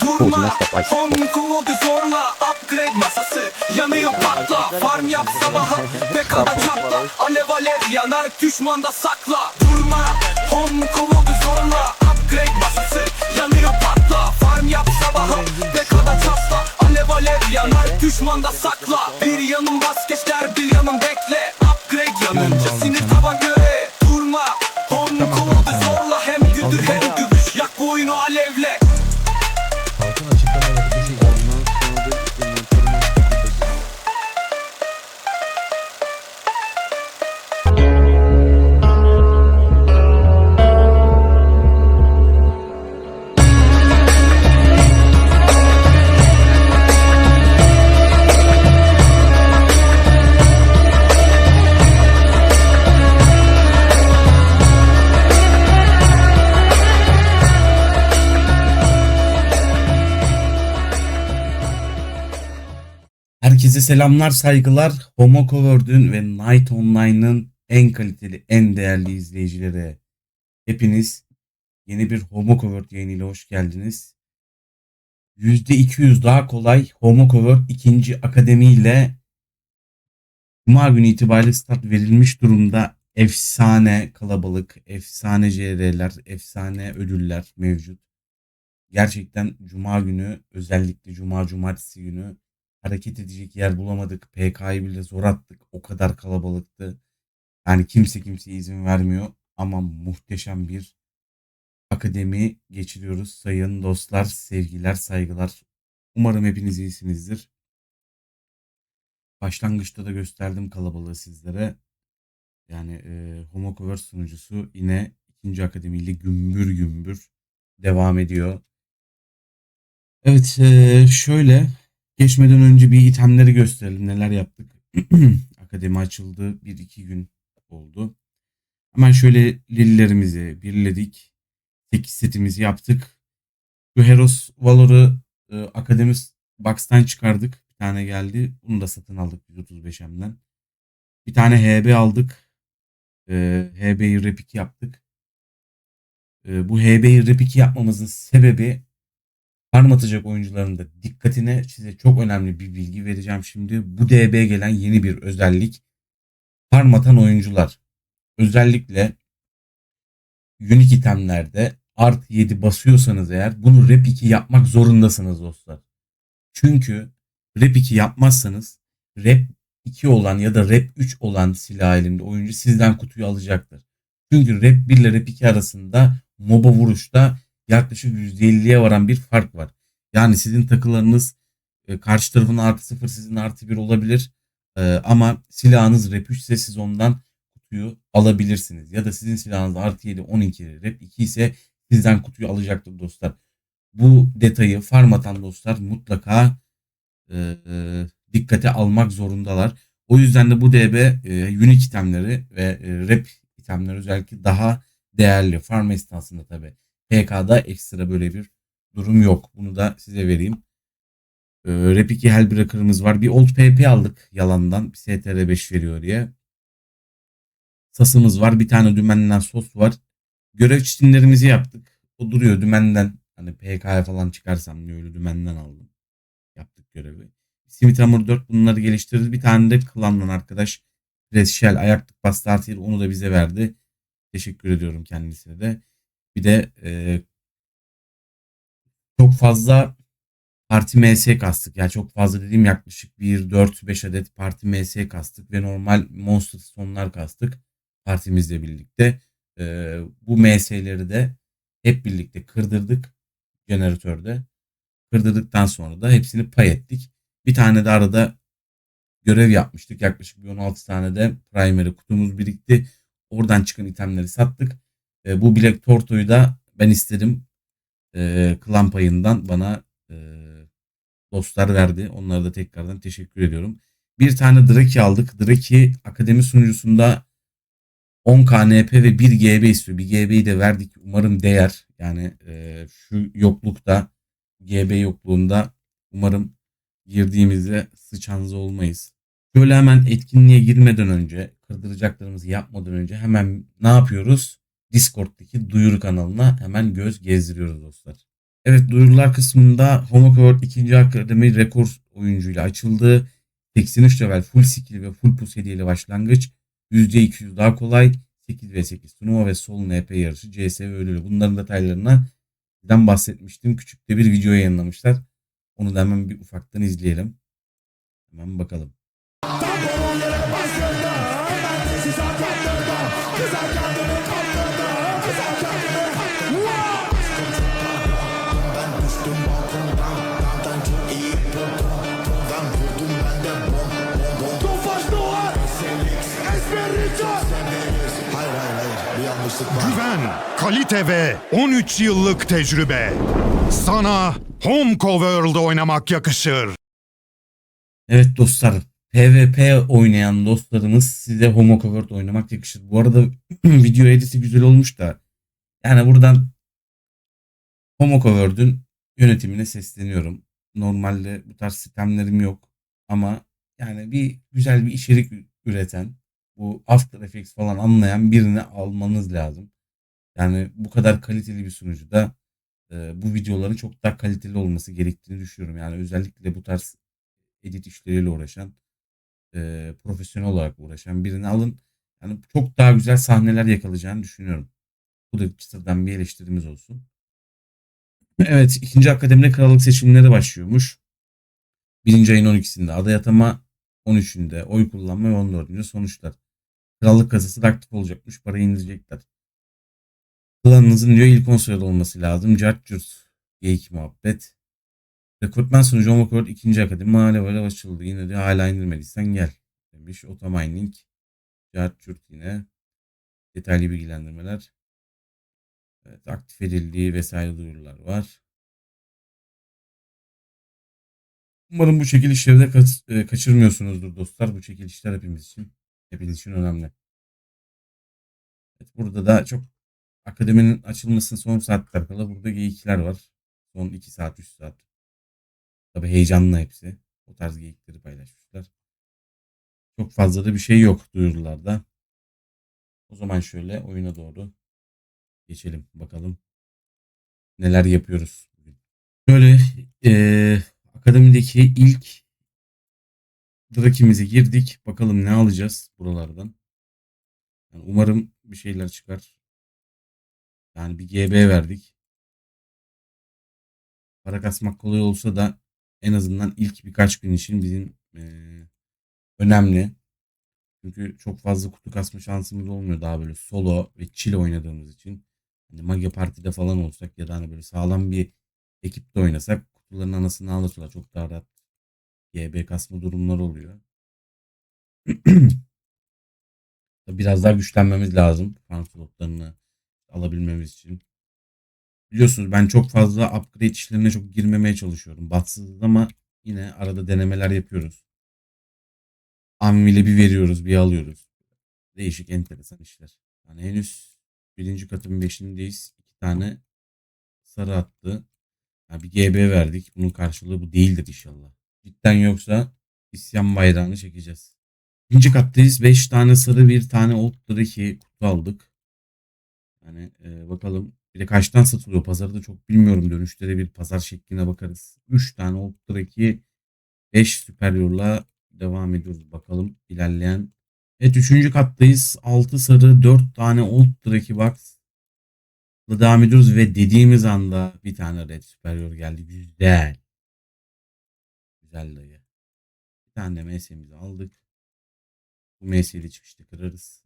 Durma. İce. Home kodu zorla Upgrade masası. Yanıyor patla. Farm yap sabaha. Ve kada çatla Alev alev yanar Düşmanda sakla. Durma. Home kodu zorla Upgrade masası. Yanıyor patla. Farm yap sabaha. Ve kada çatla Alev alev yanar Düşmanda sakla. Bir yanım vazgeçler Bir yanım bekle. Upgrade yanınca Sinir taban göre. Durma Herkese selamlar, saygılar. Homo Covered'ün ve Night Online'ın en kaliteli, en değerli izleyicileri. Hepiniz yeni bir Homo Covered yayınıyla hoş geldiniz. %200 daha kolay Homo Covered ikinci akademi ile Cuma günü itibariyle start verilmiş durumda. Efsane kalabalık, efsane CR'ler, efsane ödüller mevcut. Gerçekten Cuma günü özellikle Cuma Cumartesi günü hareket edecek yer bulamadık. PK'yı bile zor attık. O kadar kalabalıktı. Yani kimse kimseye izin vermiyor. Ama muhteşem bir akademi geçiriyoruz. Sayın dostlar, sevgiler, saygılar. Umarım hepiniz iyisinizdir. Başlangıçta da gösterdim kalabalığı sizlere. Yani e, Homo Cover sunucusu yine ikinci akademiyle gümbür gümbür devam ediyor. Evet e, şöyle Geçmeden önce bir itemleri gösterelim. Neler yaptık. Akademi açıldı. Bir iki gün oldu. Hemen şöyle lillerimizi birledik. 8 setimizi yaptık. Şu Heros Valor'u e, Akademi Box'tan çıkardık. Bir tane geldi. Bunu da satın aldık 135M'den. Bir tane HB aldık. E, HB'yi Rep 2 yaptık. E, bu HB'yi Rep 2 yapmamızın sebebi farm atacak oyuncuların da dikkatine size çok önemli bir bilgi vereceğim şimdi. Bu DB gelen yeni bir özellik. Farm atan oyuncular özellikle unique itemlerde art 7 basıyorsanız eğer bunu rep 2 yapmak zorundasınız dostlar. Çünkü rep 2 yapmazsanız rep 2 olan ya da rep 3 olan silah elinde oyuncu sizden kutuyu alacaktır. Çünkü rep 1 ile rep 2 arasında MOBA vuruşta yaklaşık %50'ye varan bir fark var. Yani sizin takılarınız e, karşı tarafın artı 0 sizin artı 1 olabilir. E, ama silahınız rep 3 ise siz ondan kutuyu alabilirsiniz. Ya da sizin silahınız artı 7 12 rep 2 ise sizden kutuyu alacaktır dostlar. Bu detayı farm atan dostlar mutlaka e, dikkate almak zorundalar. O yüzden de bu DB e, unique itemleri ve rep itemleri özellikle daha değerli. Farm esnasında tabi. PK'da ekstra böyle bir durum yok. Bunu da size vereyim. Ee, Rep 2 Hellbreaker'ımız var. Bir Old PP aldık yalandan. Bir STR 5 veriyor diye. Sasımız var. Bir tane dümenden sos var. Görev çitinlerimizi yaptık. O duruyor dümenden. Hani PK'ya falan çıkarsam diye öyle dümenden aldım. Yaptık görevi. Smith Hammer 4 bunları geliştirdi. Bir tane de klandan arkadaş. Red Shell ayaklık bastı onu da bize verdi. Teşekkür ediyorum kendisine de. Bir de e, çok fazla parti MS kastık. Yani çok fazla dediğim yaklaşık 1, 4, 5 adet parti MS kastık ve normal monster sonlar kastık partimizle birlikte. E, bu MS'leri de hep birlikte kırdırdık jeneratörde. Kırdırdıktan sonra da hepsini pay ettik. Bir tane de arada görev yapmıştık. Yaklaşık bir 16 tane de primary kutumuz birikti. Oradan çıkan itemleri sattık. E, bu Black Torto'yu da ben istedim. E, klan payından bana e, dostlar verdi. Onlara da tekrardan teşekkür ediyorum. Bir tane Draki aldık. Draki akademi sunucusunda 10 KNP ve 1 GB istiyor. Bir GB'yi de verdik. Umarım değer. Yani e, şu yoklukta GB yokluğunda umarım girdiğimizde sıçanız olmayız. Şöyle hemen etkinliğe girmeden önce kırdıracaklarımızı yapmadan önce hemen ne yapıyoruz? Discord'daki duyuru kanalına hemen göz gezdiriyoruz dostlar. Evet duyurular kısmında Homocourt 2. Akademi rekor oyuncuyla açıldı. 83 level full skill ve full push hediyeli başlangıç. %200 daha kolay. 8 ve 8 turnuva ve sol NP yarışı CS ve ödülü. Bunların detaylarına ben bahsetmiştim. Küçük de bir video yayınlamışlar. Onu da hemen bir ufaktan izleyelim. Hemen bakalım. Güven, kalite ve 13 yıllık tecrübe. Sana Homeco World oynamak yakışır. Evet dostlar. PvP oynayan dostlarımız size Homo Covert oynamak yakışır. Bu arada video editi güzel olmuş da yani buradan Homo Covert'ün yönetimine sesleniyorum. Normalde bu tarz sistemlerim yok ama yani bir güzel bir içerik üreten bu After Effects falan anlayan birini almanız lazım. Yani bu kadar kaliteli bir sunucuda e, bu videoların çok daha kaliteli olması gerektiğini düşünüyorum. Yani özellikle bu tarz edit işleriyle uğraşan, e, profesyonel olarak uğraşan birini alın. Yani çok daha güzel sahneler yakalayacağını düşünüyorum. Bu da çıtırdan bir eleştirimiz olsun. Evet, ikinci akademide krallık seçimleri başlıyormuş. Birinci ayın 12'sinde aday atama, 13'ünde oy kullanma ve 14'ünde sonuçlar. Krallık kasası aktif olacakmış. Parayı indirecekler. Klanınızın diyor ilk 10 sırada olması lazım. Cart curt. Geyik muhabbet. Rekrutman sunucu Homocord 2. Akademi hala böyle açıldı. Yine de hala indirmediysen gel. Demiş. Otomining. Cart curt yine. Detaylı bilgilendirmeler. Evet, aktif edildiği vesaire duyurular var. Umarım bu çekilişleri de ka- e, kaçırmıyorsunuzdur dostlar. Bu çekilişler hepimiz için hepiniz için önemli. Evet, burada da çok akademinin açılmasının son saatler kala burada geyikler var. Son 2 saat 3 saat. Tabi heyecanlı hepsi. O tarz geyikleri paylaşmışlar. Çok fazla da bir şey yok duyurularda. O zaman şöyle oyuna doğru geçelim bakalım. Neler yapıyoruz. Şöyle eee akademideki ilk Drakimize girdik. Bakalım ne alacağız buralardan. Yani umarım bir şeyler çıkar. Yani bir GB verdik. Para kasmak kolay olsa da en azından ilk birkaç gün için bizim eee, önemli. Çünkü çok fazla kutu kasma şansımız olmuyor daha böyle solo ve chill oynadığımız için. Hani Mage Parti'de falan olsak ya da hani böyle sağlam bir ekipte oynasak kutuların anasını ağlatıyorlar. Çok daha rahat GB kasma durumları oluyor. Biraz daha güçlenmemiz lazım. Fan slotlarını alabilmemiz için. Biliyorsunuz ben çok fazla upgrade işlerine çok girmemeye çalışıyorum. Bahtsız ama yine arada denemeler yapıyoruz. Anvil'e bir veriyoruz bir alıyoruz. Değişik enteresan işler. Yani henüz birinci katın beşindeyiz. İki tane sarı attı. Ya bir GB verdik. Bunun karşılığı bu değildir inşallah. Cidden yoksa isyan bayrağını çekeceğiz. İkinci kattayız. 5 tane sarı bir tane old draki kutu aldık. Yani e, bakalım bir de kaçtan satılıyor pazarda da çok bilmiyorum. Dönüşte bir pazar şekline bakarız. 3 tane old draki 5 superior'la devam ediyoruz. Bakalım ilerleyen. Evet 3. kattayız. 6 sarı 4 tane old draki box devam ediyoruz ve dediğimiz anda bir tane red superior geldi. Güzel. Güzel dayı. Bir tane de MS'imizi aldık. Bu MS'yi çıkışta kırarız.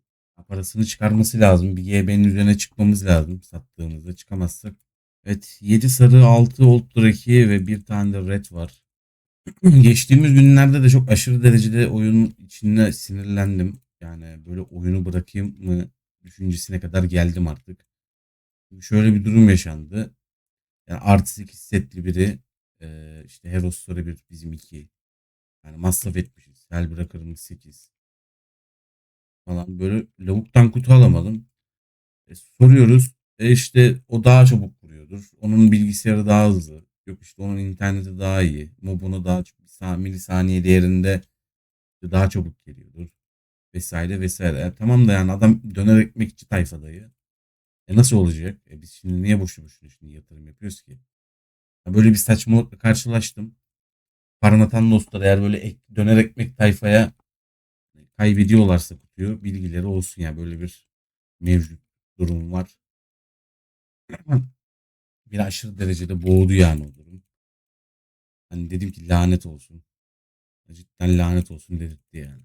Parasını çıkarması lazım. Bir GB'nin üzerine çıkmamız lazım sattığımızda. Çıkamazsak. Evet 7 sarı 6 old draki ve bir tane de red var. Geçtiğimiz günlerde de çok aşırı derecede oyunun içine sinirlendim. Yani böyle oyunu bırakayım mı düşüncesine kadar geldim artık. Şöyle bir durum yaşandı. Yani artı 8 setli biri e, işte Heros bir bizim 2 yani masraf etmişiz. Hel bırakırım 8 falan böyle lavuktan kutu alamadım. E, soruyoruz. E işte o daha çabuk vuruyordur. Onun bilgisayarı daha hızlı. Yok işte onun interneti daha iyi. Mobuna daha çok milisaniye değerinde daha çabuk geliyordur. Vesaire vesaire. E, tamam da yani adam döner ekmekçi tayfadayı. E nasıl olacak? E biz şimdi niye boşu boşuna şimdi yatırım yapıyoruz ki? Böyle bir saçmalıkla karşılaştım. Paranatan dostlar eğer böyle ek, döner ekmek tayfaya kaybediyorlarsa kutuyu bilgileri olsun ya böyle bir mevcut durum var. Bir aşırı derecede boğdu yani o durum. Hani dedim ki lanet olsun. Cidden lanet olsun dedirtti yani.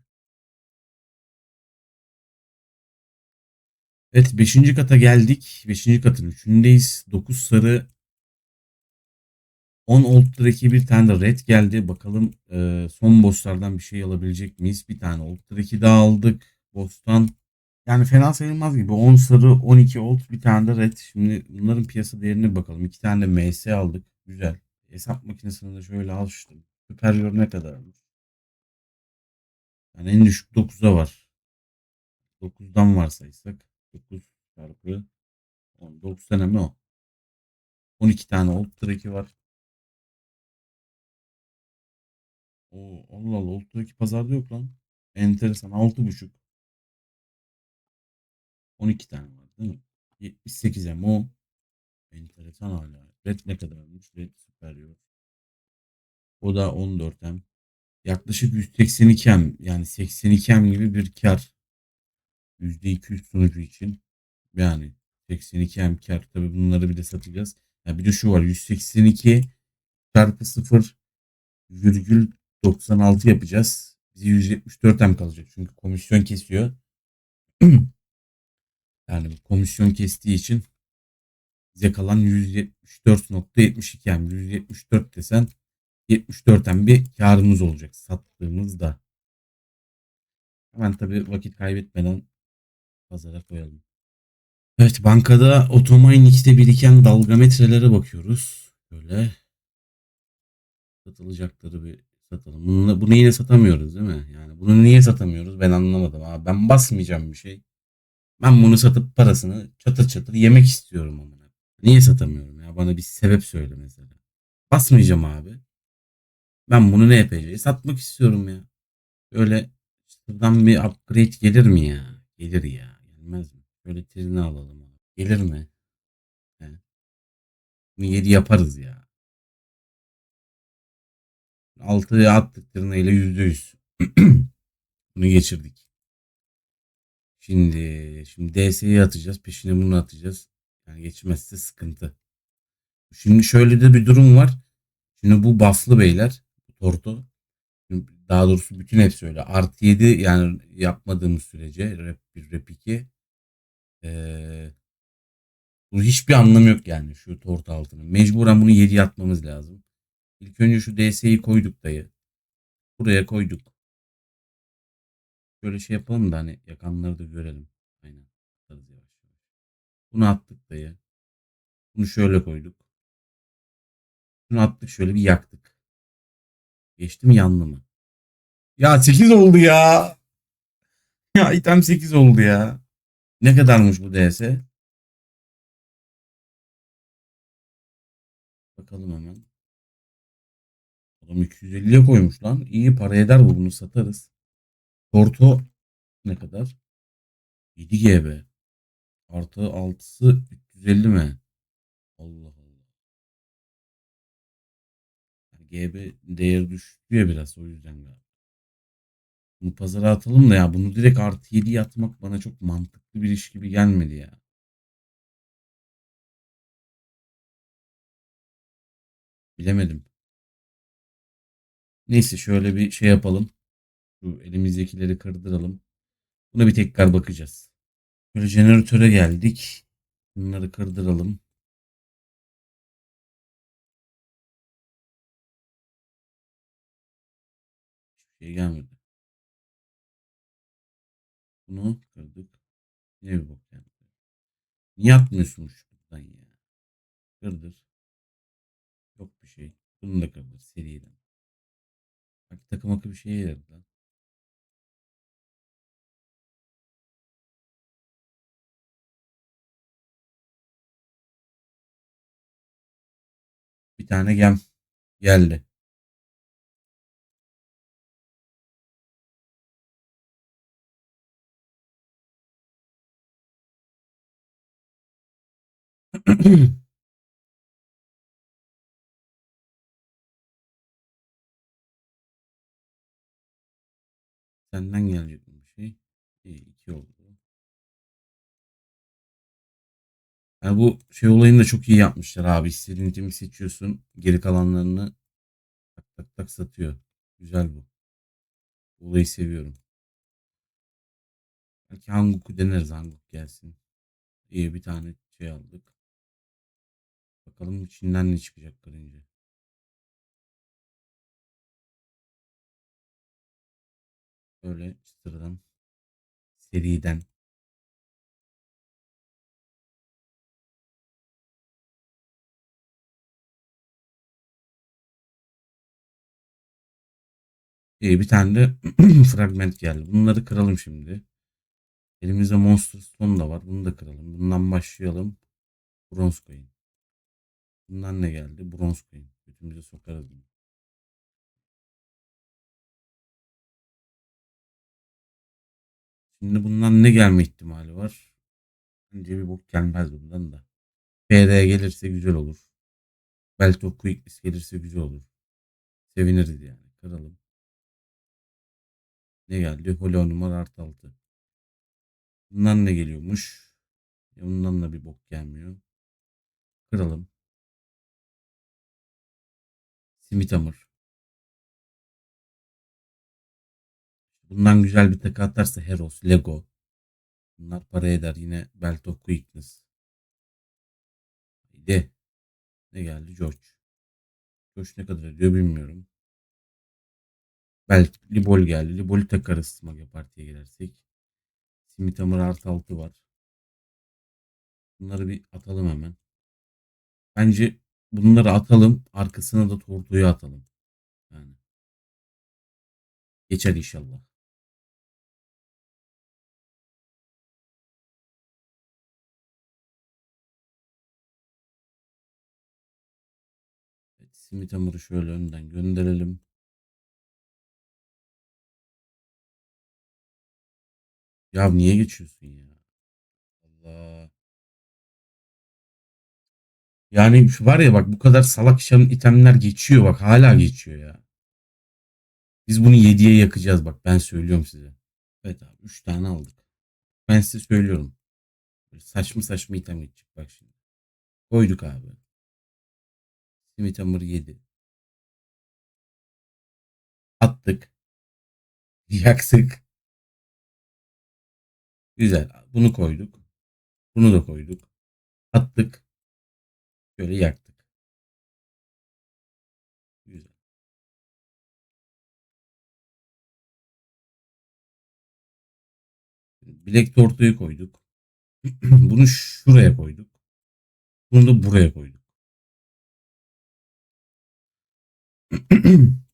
Evet 5. kata geldik. 5. katın 3'ündeyiz. 9 sarı 10 old bir tane de red geldi. Bakalım e, son bosslardan bir şey alabilecek miyiz? Bir tane old drake'i daha aldık. Boss'tan yani fena sayılmaz gibi. 10 sarı 12 old bir tane de red. Şimdi bunların piyasa değerine bakalım. 2 tane de MS aldık. Güzel. Hesap makinesini de şöyle açtım. Superior ne kadarmış? Yani en düşük 9'a var. 9'dan varsaysak 9 çarpı 10. 9 tane mi o? 12 tane old track'i var. Oo, Allah Allah old track'i pazarda yok lan. Enteresan 6.5. 12 tane var değil mi? 78'e mo. Enteresan hala. Red ne kadarmış? Red superior. O da 14 hem. Yaklaşık 182 hem yani 82 hem gibi bir kar. %200 sunucu için. Yani 82 hem kar. Tabi bunları bir de satacağız. Ya bir de şu var 182 çarpı 0 virgül 96 yapacağız. Bize 174 hem kalacak. Çünkü komisyon kesiyor. yani komisyon kestiği için bize kalan 174.72 hem 174 desen 74'ten bir karımız olacak sattığımızda. Hemen tabii vakit kaybetmeden pazara koyalım. Evet bankada Otomainix'te biriken dalgametrelere bakıyoruz. Böyle satılacakları bir satalım. Bunu, bunu yine satamıyoruz değil mi? Yani bunu niye satamıyoruz ben anlamadım. Abi ben basmayacağım bir şey. Ben bunu satıp parasını çatır çatır yemek istiyorum ama. Niye satamıyorum ya? Bana bir sebep söyle mesela. Basmayacağım abi. Ben bunu ne yapacağım? Satmak istiyorum ya. Böyle şuradan bir upgrade gelir mi ya? Gelir ya. Gelmez mi? Böyle trini alalım. Gelir mi? He. Bunu 7 yaparız ya. 6'ya attık tırnağıyla %100. bunu geçirdik. Şimdi şimdi DS'yi atacağız. Peşine bunu atacağız. Yani geçmezse sıkıntı. Şimdi şöyle de bir durum var. Şimdi bu buff'lı beyler. Torto. Daha doğrusu bütün hepsi öyle. Artı 7 yani yapmadığımız sürece rap 1 rap 2 ee, bu hiçbir anlamı yok yani şu tortu altının. Mecburen bunu 7 atmamız lazım. İlk önce şu DS'yi koyduk dayı. Buraya koyduk. Şöyle şey yapalım da hani yakanları da görelim. Aynen. Bunu attık dayı. Bunu şöyle koyduk. Bunu attık şöyle bir yaktık. Geçti mi yandı mı? Ya 8 oldu ya. Ya item 8 oldu ya. Ne kadarmış bu DS? Bakalım hemen. Adam 250'ye koymuş lan. İyi para eder bu bunu satarız. Porto ne kadar? 7 GB. Artı 6'sı 350 mi? Allah Allah. GB değeri düştü ya biraz o yüzden galiba. Bunu pazara atalım da ya bunu direkt artı 7'ye atmak bana çok mantıklı bir iş gibi gelmedi ya. Bilemedim. Neyse şöyle bir şey yapalım. Şu elimizdekileri kırdıralım. Buna bir tekrar bakacağız. Böyle jeneratöre geldik. Bunları kırdıralım. Hiçbir şey gelmedi. Bunu kırdık. Ne bir bok yani. Niye atmıyorsun şuradan ya? Kırdır. Yok bir şey. Bunu da kırdır seriden. Bak takım akı bir şeye yaradı lan. Bir tane gem geldi. Senden gelecek bir şey? İyi, iki oldu. Yani bu şey olayını da çok iyi yapmışlar abi. İstediğin itemi seçiyorsun. Geri kalanlarını tak tak tak satıyor. Güzel bu. Bu Olayı seviyorum. Belki Hanguk'u deneriz. Hanguk gelsin. İyi bir tane şey aldık. Bakalım içinden ne çıkacak karınca. Böyle sıradan seriden İyi bir tane de fragment geldi. Bunları kıralım şimdi. Elimizde Monster Stone da var. Bunu da kıralım. Bundan başlayalım. Bronze Coin. Bundan ne geldi? Bronze Coin. Götümüze sokarız. Şimdi bundan ne gelme ihtimali var? Bence bir bok gelmez bundan da. PD gelirse güzel olur. Belt of Quickness gelirse güzel olur. Seviniriz yani. Kıralım. Ne geldi? Holo numara artı altı. Bundan ne geliyormuş? Ya bundan da bir bok gelmiyor. Kıralım. Simit hamur. Bundan güzel bir takı atarsa Heros, Lego. Bunlar para eder. Yine Belt of Quickness. Haydi. Ne geldi? George. George ne kadar ediyor bilmiyorum. Belki Libol geldi. Libol'ü takarız Smagya Parti'ye girersek. Simit hamur artı altı var. Bunları bir atalım hemen. Bence bunları atalım. Arkasına da tortuyu atalım. Yani. Geçer inşallah. Simit hamuru şöyle önden gönderelim. Ya niye geçiyorsun ya? Allah. Yani şu var ya bak bu kadar salak şam itemler geçiyor bak hala geçiyor ya. Biz bunu 7'ye yakacağız bak ben söylüyorum size. Evet abi 3 tane aldık. Ben size söylüyorum. Böyle saçma saçma item geçecek bak şimdi. Koyduk abi. Simit hamur 7. Attık. Yaktık. Güzel. Bunu koyduk. Bunu da koyduk. Attık. Şöyle yaktık. Güzel. Bilek tortuyu koyduk. Bunu şuraya koyduk. Bunu da buraya koyduk.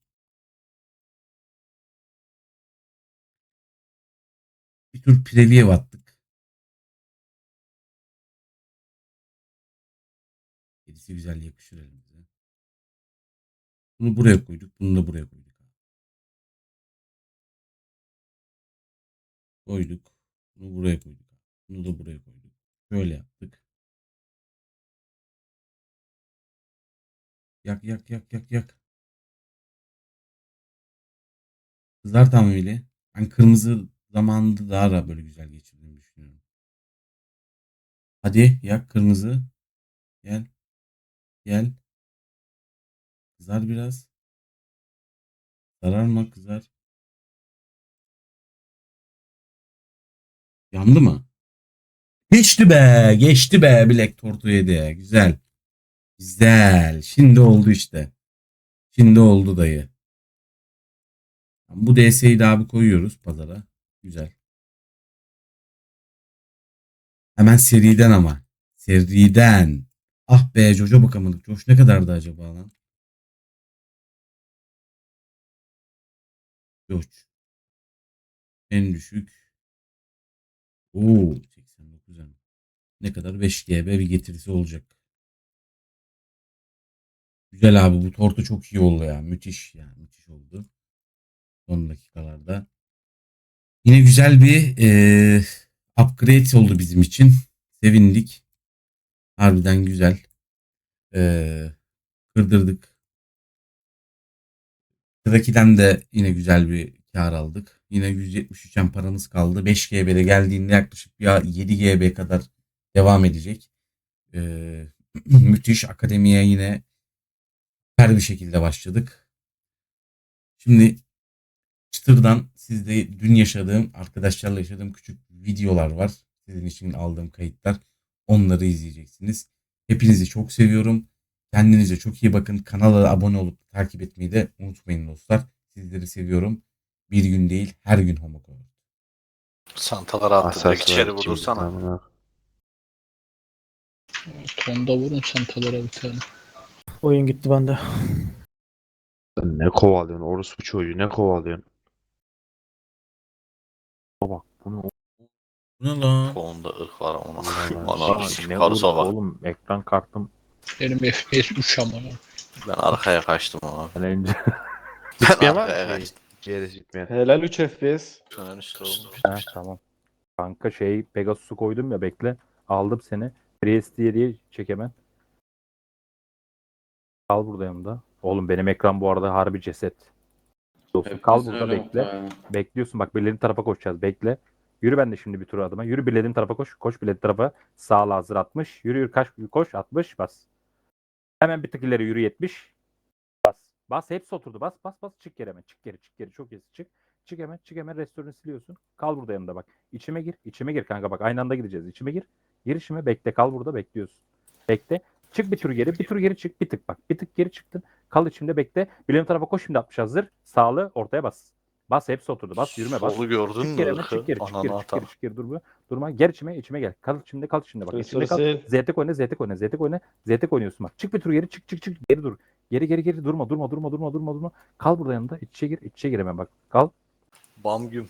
Bir tür preview attık. Gerisi güzel yakışır elimize. Bunu buraya koyduk. Bunu da buraya koyduk. Koyduk. Bunu buraya koyduk. Bunu da buraya koyduk. Şöyle yaptık. Yak yak yak yak yak. Kızlar tamamıyla. Ben kırmızı zamanında daha da böyle güzel geçirdiğimi düşünüyorum. Hadi yak kırmızı. Gel. Gel. Kızar biraz. Sararma kızar. Yandı mı? Geçti be. Geçti be. Black Tortu yedi. Güzel. Güzel. Şimdi oldu işte. Şimdi oldu dayı. Bu DS'yi de abi koyuyoruz pazara. Güzel. Hemen seriden ama. Seriden. Ah be Jojo bakamadık. Josh ne kadardı acaba lan? Josh. En düşük. Oo 89 yani. Ne kadar 5 GB bir getirisi olacak. Güzel abi bu tortu çok iyi oldu ya. Müthiş yani müthiş oldu. Son dakikalarda. Yine güzel bir eee, upgrade oldu bizim için. Sevindik. Harbiden güzel. Ee, kırdırdık. Sıradakiden de yine güzel bir kar aldık. Yine 173 en paramız kaldı. 5 GB'de geldiğinde yaklaşık bir 7 GB kadar devam edecek. Ee, müthiş akademiye yine her bir şekilde başladık. Şimdi çıtırdan sizde dün yaşadığım arkadaşlarla yaşadığım küçük videolar var. Sizin için aldığım kayıtlar. Onları izleyeceksiniz. Hepinizi çok seviyorum. Kendinize çok iyi bakın. Kanala abone olup takip etmeyi de unutmayın dostlar. Sizleri seviyorum. Bir gün değil her gün homoko. Santalara attı. Direkt içeri vurursana. Tonda vurun çantalara bir tane. Oyun gitti bende. Ne kovalıyorsun orospu çocuğu ne kovalıyorsun? Bak bunu Bu ne lan? Kolunda ırk var ona. Ana ne sikip karısa bak. oğlum ekran kartım Benim FPS 3 ama. Ben arkaya kaçtım abi. ben önce Ben arkaya kaçtım. yere gitmeye. Helal 3 FPS. Şunun üstü olmuş. Ha, tamam. Kanka şey Pegasus'u koydum ya bekle. Aldım seni. FreeSD diye çek hemen. Kal burada yanımda. Oğlum benim ekran bu arada harbi ceset. Dostum kal burada bekle. Bekliyorsun bak birilerinin tarafa koşacağız. Bekle. Yürü ben de şimdi bir tur adıma. Yürü birilerinin tarafa koş. Koş birilerinin tarafa. Sağla hazır 60. Yürü yürü kaç koş 60 bas. Hemen bir tık ileri yürü 70. Bas. Bas hepsi oturdu. Bas bas bas çık geri hemen. Çık geri çık geri. Çok iyisin çık. Çık hemen çık hemen restoranı siliyorsun. Kal burada yanında bak. İçime gir. içime gir kanka bak. Aynı anda gideceğiz. İçime gir. Gir içime bekle. Kal burada bekliyorsun. Bekle. Çık bir tur geri. Bir tur geri çık. Bir tık bak. Bir tık geri çıktın. Kal içimde bekle. Bileğin tarafa koş şimdi 60 hazır. Sağlı ortaya bas. Bas hepsi oturdu. Bas yürüme bas. Solu gördün Çık mü geri çık geri çık geri çık geri çık geri durma. Durma. Gel içime içime gel. Kal içimde kal içimde bak. İçimde kal. Zetek oyna zetek oyna zetek oyna. Zetek oynuyorsun bak. Çık bir tur geri çık çık çık geri dur. Geri geri geri durma durma durma durma durma durma. Kal burada yanında. İç içe gir iç içe gir hemen bak. Kal. Bam güm.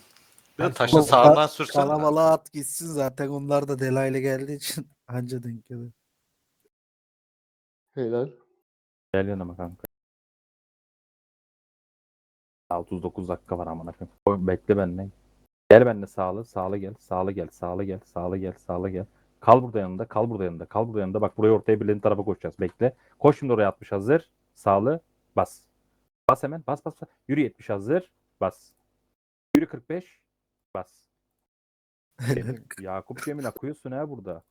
Ben sol- sağından sürsen. Kalabalığa at gitsin zaten onlar da delaylı geldiği için anca denk gelir. Helal. Gel yanıma kanka. Daha 39 dakika var amına koyayım. Oy, Bekle benimle. Gel benimle sağlı, sağlı gel, sağlı gel, sağlı gel, sağlı gel, sağlı gel. Kal burada yanında, kal burada yanında, kal burada yanında. Bak buraya ortaya birilerinin tarafa koşacağız. Bekle. Koş şimdi oraya 60 hazır. Sağlı, bas. Bas hemen, bas bas. bas. Yürü 70 hazır, bas. Yürü 45, bas. Cemil, Yakup Cemil akıyorsun ha burada.